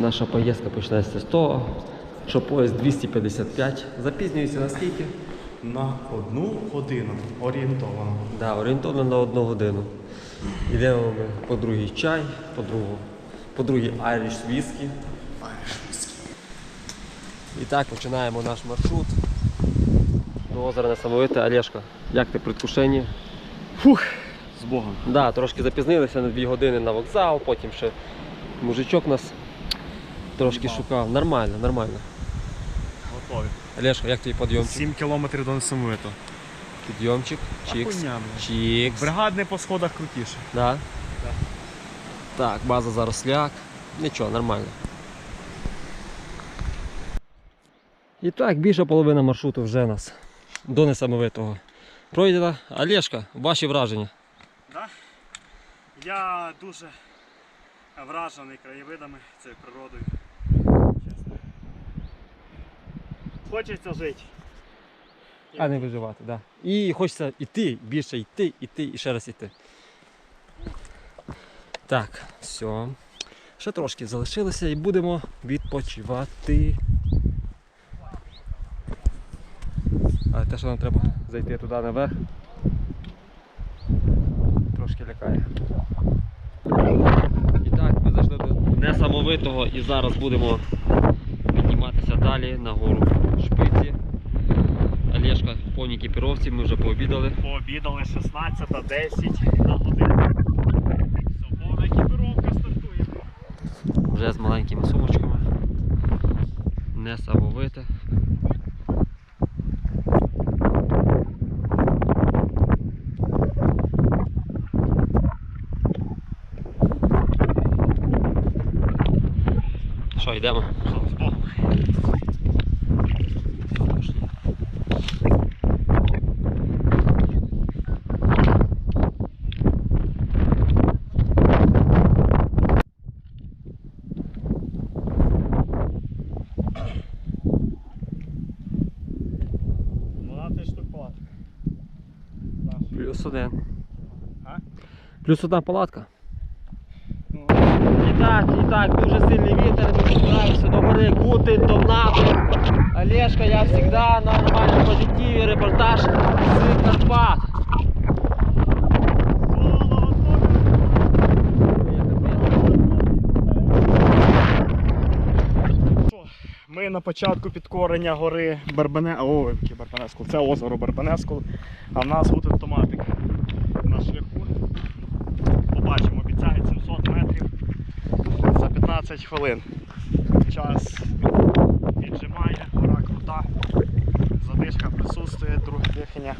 Наша поїздка починається з того, що поїзд 255 запізнюється на скільки? На одну годину орієнтовано. Да, орієнтовно на одну годину. Йдемо ми по другий чай, по другу, по другий Irish whisky. І так починаємо наш маршрут. До озера Несамовите. Олешка, як ти предвкушення? Фух, з Богом. Да, трошки запізнилися на 2 години на вокзал, потім ще мужичок нас трошки шукав. Нормально, нормально. Готові. Олешка, як твій підйомчик? 7 кілометрів до Несамовито. Підйомчик, чікс, чікс. Бригадний по сходах крутіше. Да? Так, база заросляк. Нічого, нормально. І так, більша половина маршруту вже у нас до несамовитого. Пройдена. Олешка, ваші враження. Да? Я дуже вражений краєвидами, цією природою. Хочеться жити. А не виживати, так. Да. І хочеться йти, більше йти, йти і ще раз йти. Так, все. Ще трошки залишилося і будемо відпочивати. Але те, що нам треба зайти туди наверх, трошки лякає. І так, ми зайшли до несамовитого і зараз будемо підніматися далі на гору шпиці. Олешка в повній екіпіровці, ми вже пообідали. Пообідали 16.10 на годину. Все, повна екіпіровка стартує. Вже з маленькими сумочками. Несамовите. Що, йдемо? Що, з Богом. Ну, ти штук палатка. Плюс один. А? Плюс одна палатка. Ну, І так, і так, дуже сильний вітер, ми збираємося до гори Кутин, Торнадо. Олешка, я завжди на нормальному позитиві, репортаж з Карпат. Ми на початку підкорення гори Барбане... О, який Барбанескул. Це озеро Барбанескул. А в нас буде автоматик на шляху. Побачимо, обіцяють 700 метрів за 15 хвилин. Час віджимає, гора крута. Задишка присутствує, друге дихання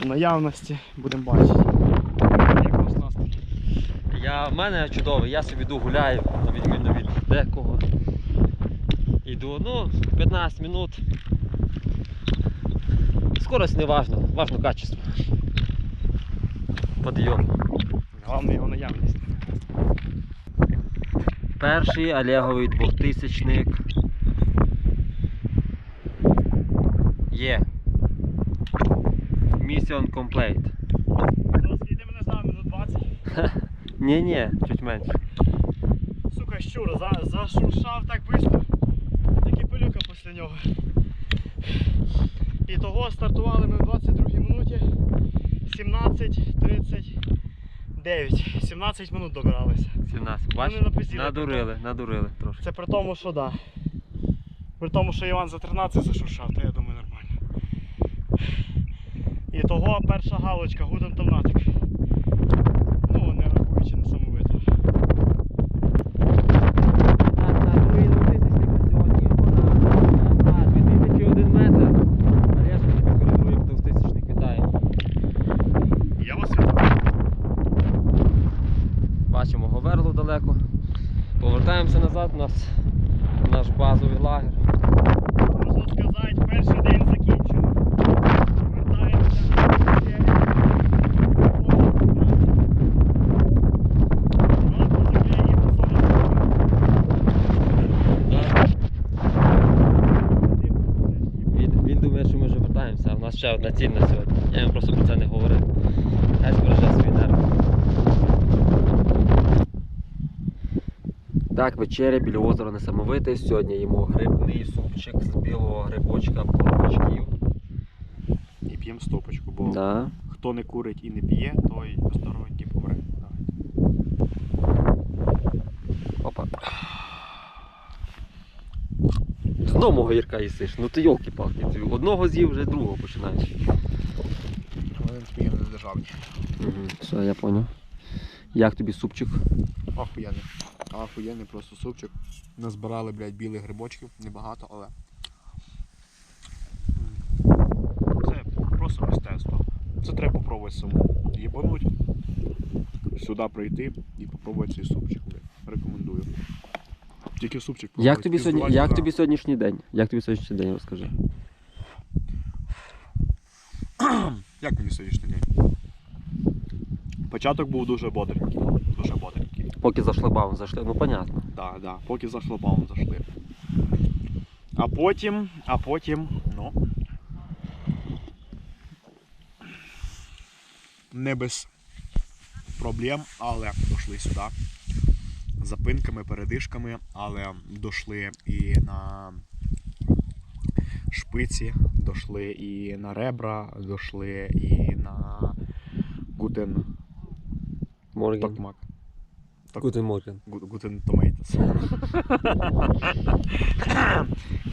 в наявності. Будемо бачити. Я, в мене чудовий, я собі йду гуляю, на відміну від декого. Йду, ну, 15 минут. Скорость не важно, важно качество. Подйом. Головне його наявність. Перший Олеговий двохтисячник. Є. Mission complete. Зараз їдемо не знаю, минут 20. Ні-ні, чуть менше. Сука, щур, за, зашуршав так швидко. Тільки пилюка після нього. І того стартували ми в 22 минуті 17.39. 17 минут добиралися. 17. Бачиш? Вони Надурили, надурили трошки. Це при тому, що да. При тому, що Іван за 13 зашуршав, то я думаю нормально. І того перша галочка Гуден Томнатик. Ну, не рахуючи несамовито. Так, на другий двохтисячник на сьогодні вона 2001 метр. А я собі підкорив другий двохтисячник, вітаю. Я вас вітаю. Бачимо Говерлу далеко. Повертаємося назад, у нас наш базовий лагер. Можна сказати, перший день закінчено. Вертаємося. Він, він думає, що ми вже вертаємося, а в нас ще одна ціль на сьогодні. Я йому просто про це не говорив. Хай збереже свій нерв. Так, вечеря біля озера несамовите. Сьогодні їмо грибний супчик з білого грибочка боровичків. І п'ємо стопочку, бо Да. хто не курить і не п'є, той посторонній помре. Опа. Знову гірка їсиш. Ну ти йолки-палки. Ти одного з'їв, вже другого починаєш. Вони сміяли не державні. Угу. Все, я зрозумів. Як тобі супчик? Ахуєнний. Ахуєнний просто супчик. Назбирали, блядь, білих грибочків, небагато, але. Це просто мистецтво. Це треба попробувати самому. Їбануть. Сюди прийти і попробувати цей супчик. блядь. Рекомендую. Тільки супчик Як тобі, сьогодні, як тобі сьогоднішній день? Як тобі сьогоднішній день розкажи? Як мені сьогоднішній день? Початок був дуже бодренький. Дуже бодренький. Поки зайшли баун, зайшли. Ну понятно. Да, да, поки за шлагбаум зайшли. А потім, а потім, ну. Не без проблем, але дійшли сюди. Запинками, передишками, але дійшли і на шпиці, дійшли і на ребра, дійшли і на гутен Морген. токмак. Гутен Морген. Гутен Tomatoes.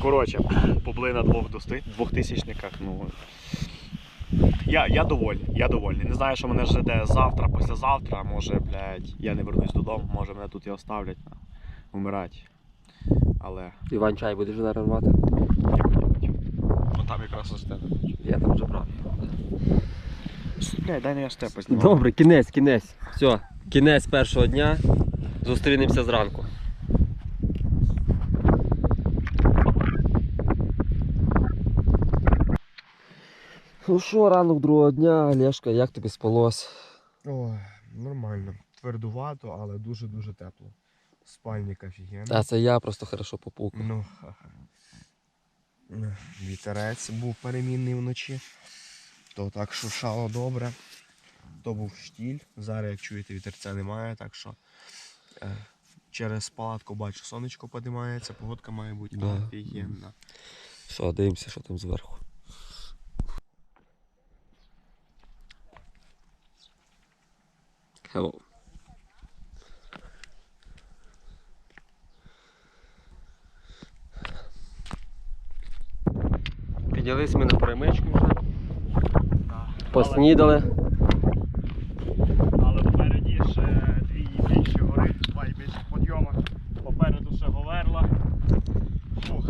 Коротше, побли на двох двохтисячниках. Ну, я, я довольний, я довольний. Не знаю, що мене жде завтра, післязавтра. Може, блядь, я не вернусь додому, може мене тут і оставлять на, вмирати. Але Іван чай будеш зараз рвати? я поділать. Ну там якраз ось. Я там вже брав. Блядь, дай не я степа знімаю. Добре, кінець, кінець. Все, кінець першого дня. Зустрінемося зранку. Ну що, ранок другого дня, Олешка, як тобі спалось? Ой, нормально. Твердувато, але дуже-дуже тепло. Спальник офігенний. А це я просто хорошо попукав. Ну. Вітерець був перемінний вночі. То так шуршало добре. То був штіль. Зараз, як чуєте, вітерця немає, так що е, через палатку бачу, сонечко подимається, погодка має бути Да. офігенна. Все, дивимося, що там зверху. Hello. Піднялись ми на перемичку вже, поснідали. Але впереді ще дві два і більших підйоми. Попереду ще Говерла. Фух.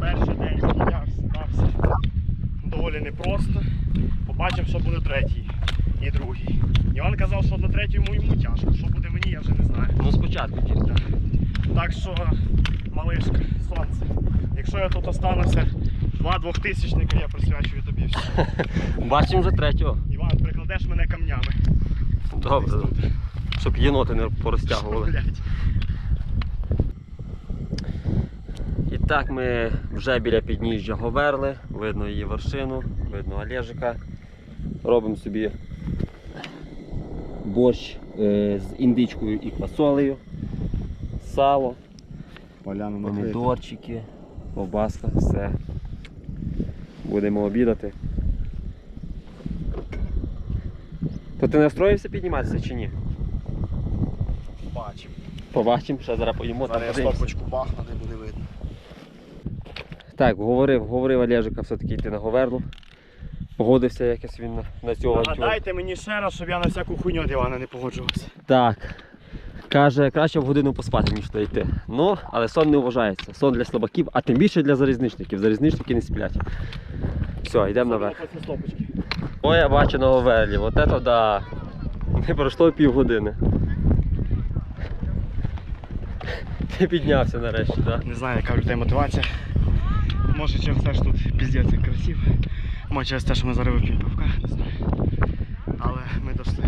Перший день піднявся, дався. Доволі непросто. Побачимо, що буде третій і другий. Іван казав, що на третьому йому тяжко. Що буде мені, я вже не знаю. Ну спочатку тільки. Так що, малишка, сонце. Якщо я тут остануся, два двохтисячника я присвячую тобі все. Бачимо вже третього. Іван, прикладеш мене камнями. Добре. Щоб єноти не порозтягували. І так ми вже біля підніжжя Говерли, видно її вершину, видно Олежика. Робимо собі борщ е, з індичкою і квасолею, сало, Поляну помідорчики, ковбаска, все. Будемо обідати. То ти настроївся підніматися чи ні? Бачимо. Побачимо, ще зараз поїмо там я стопочку бахну, не буде видно. Так, говорив, говорив Олежика все-таки йти на Говерлу. Погодився якось він на, на цього гантюра. Нагадайте мені ще раз, щоб я на всяку хуйню від Івана не погоджувався. Так. Каже, краще в годину поспати, ніж туди йти. Ну, але сон не вважається. Сон для слабаків, а тим більше для залізничників. Залізничники не сплять. Все, йдемо наверх. О, я бачу на Говерлі. От це да. Не пройшло і півгодини. Ти піднявся нарешті, так? Да? Не знаю, яка в людей мотивація. Може через те, що тут піздець як красиво. Може через те, що ми зараз вип'ємо пивка, не знаю. Але ми дійшли.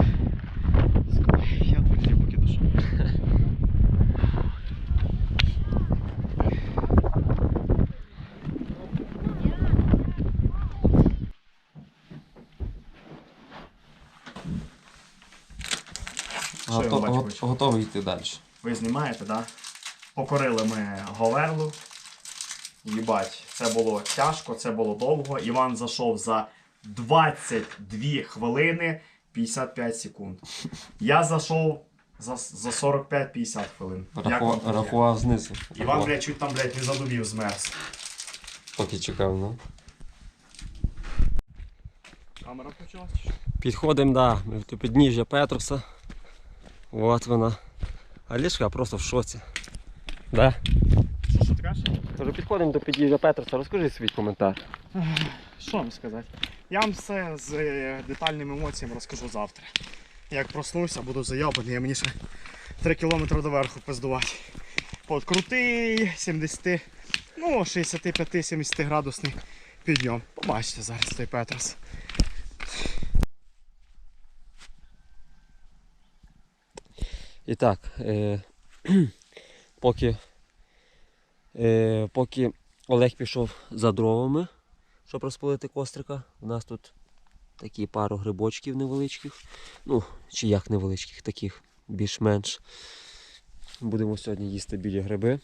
Я тут поки дійшов. Що я бачу, бачу? готовий йти далі. Ви знімаєте, да? Покорили ми Говерлу. Їбать, це було тяжко, це було довго. Іван зайшов за 22 хвилини 55 секунд. Я зайшов за, за 45-50 хвилин. Рахував знизу. Іван, блядь, чуть там, блядь, не задубів змерз. Поки чекав, ну. Камера почалась? Підходимо, да, ми до підніжжя Петруса. От вона. Олешка просто в шоці. Да? Що, що ти кажеш? Кажу, підходимо до підніжжя Петруса, розкажи свій коментар. Що вам сказати? Я вам все з е, детальними емоціями розкажу завтра. Як проснуся, буду зайобаний, а мені ще 3 кілометри до верху пиздувати. От крутий 70, ну 65-70 градусний підйом. Побачите зараз той Петрос. І так, е, поки, е, поки Олег пішов за дровами, щоб розпалити кострика, у нас тут такі пару грибочків невеличких. Ну, чи як невеличких, таких більш-менш. Будемо сьогодні їсти білі гриби.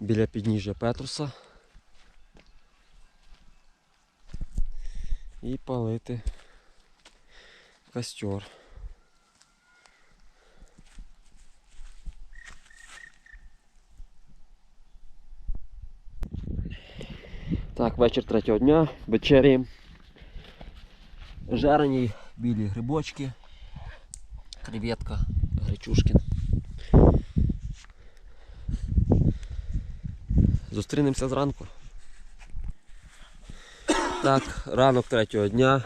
Біля підніжжя Петруса. І палити костер. Так, вечір третього дня, вечеряємо. Жарені білі грибочки, креветка, гречушкін. Зустрінемося зранку. Так, ранок третього дня.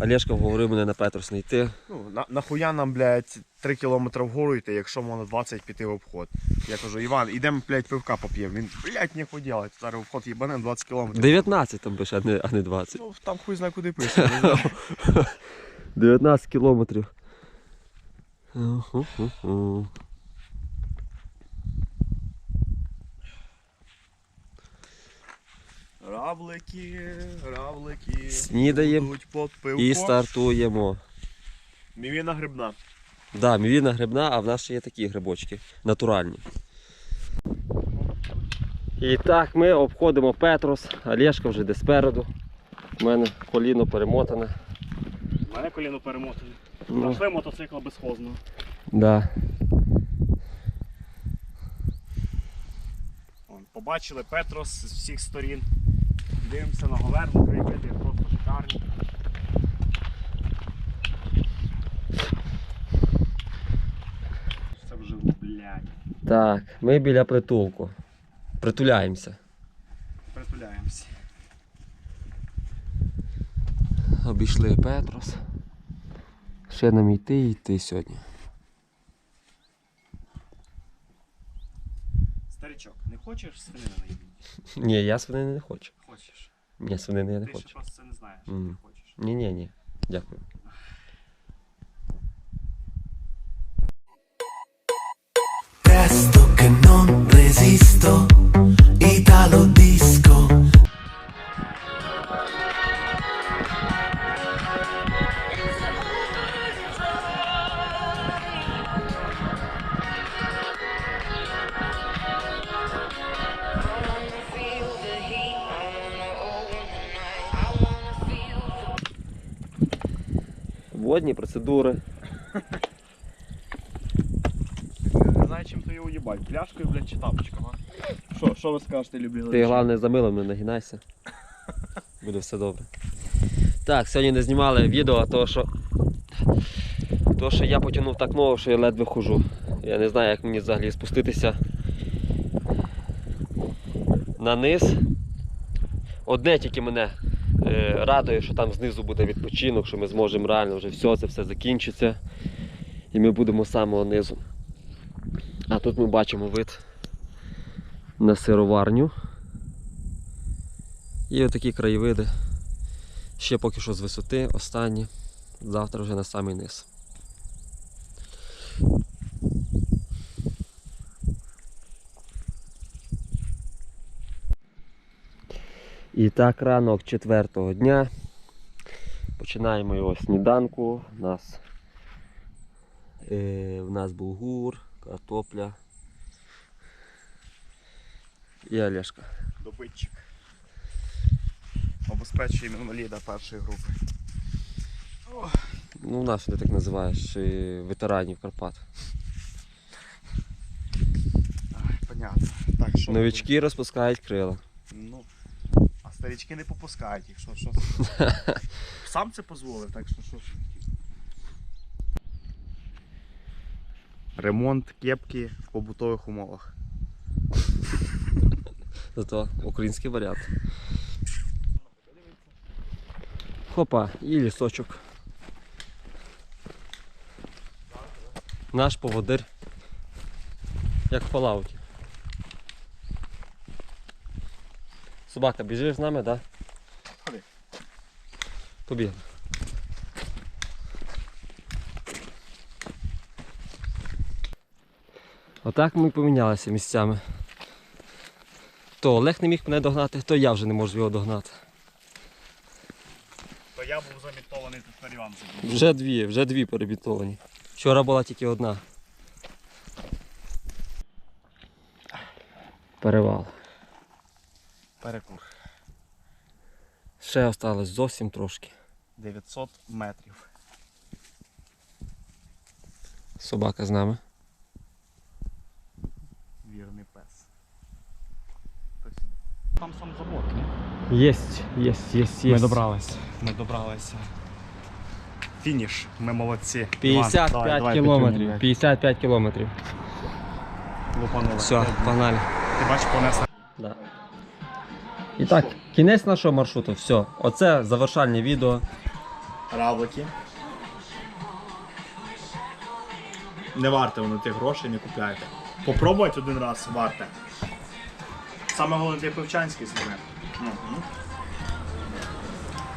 Олешка говорив мене на Петрос не йти. Ну, на, нахуя нам, блядь, 3 кілометри вгору йти, якщо можна 20 піти в обход. Я кажу, Іван, ідемо, блядь, пивка поп'ємо. Він, блядь, ніхуй делать. Зараз обход їбанем 20 кілометрів. 19 там пише, а не, а не 20. Ну, там хуй знає куди пише. не знаю. 19 кілометрів. Уху-ху-ху. Равлики, равлики. Снідаємо. І стартуємо. Мівіна грибна. Да, мівіна грибна, а в нас ще є такі грибочки натуральні. І так ми обходимо Петрос, Олешка вже десь спереду. У мене коліно перемотане. У мене коліно перемотане. Ну, Пройшли мотоцикл безхозно. да. Побачили Петрос з всіх сторін. Дивимося на Говерлу, краєвиди просто шикарні. Це вже, блядь, Так, ми біля притулку. Притуляємося. притуляємося. Обійшли Петрос. Ще нам йти і йти сьогодні. Старичок, не хочеш свинини наїбати? Ні, я свинини не хочу. Ні, свинини я не Ти ще хочу. просто це не знаєш, Мгм. не хочеш. Ні, ні, ні. Дякую. Presto che non resisto, Italo disco. Водні процедури. Не знаю, чим то його їбать. Пляшкою, блядь, чи тапочком, а? Що, що ви скажете, любі Ти головне за милом не нагинайся. Буде все добре. Так, сьогодні не знімали відео, то що, то, що я потягнув так ногу, що я ледве хожу. Я не знаю, як мені взагалі спуститися на низ. Одне тільки мене радує, що там знизу буде відпочинок, що ми зможемо реально вже все, це все закінчиться. І ми будемо самого низу. А тут ми бачимо вид на сироварню. І отакі краєвиди. Ще поки що з висоти, останні. Завтра вже на самий низ. І так ранок четвертого дня. Починаємо його сніданку. У нас Е, у нас булгур, картопля і Олешка. Добитчик. Обезпечує інваліда першої групи. Ну, наш ти так називаєш е, ветеранів Карпат. Ай, понятно. Так, що Новички розпускають крила. Ну, старічки не попускають їх, що, що Сам це дозволив, так що що. ж. Ремонт кепки в побутових умовах. Зато український варіант. Хопа, і лісочок. Наш поводир. Як в Фалауті. Собака, біжиш з нами, так? Да? Ходи. Побігли. Отак ми помінялися місцями. То Олег не міг мене догнати, то я вже не можу його догнати. То я був замітований, тепер Іван забув. Вже дві, вже дві перебітовані. Вчора була тільки одна. Перевал. Перекур. Ще осталось зовсім трошки. 900 метрів. Собака з нами. Вірний пес. Там сам забор, ні? Єсть, єсть, єсть, Ми добрались. Ми добралися. Фініш. Ми молодці. 55 Іван, давай, давай, кілометрів. 55 кілометрів. Лупанули. Все, погнали. Ти бачиш, понесли. Да. І так, кінець нашого маршруту. Все. Оце завершальне відео. Равлики. Не варте воно тих грошей, не купляйте. Попробуйте один раз варте. Саме головне, ти пивчанський зніме.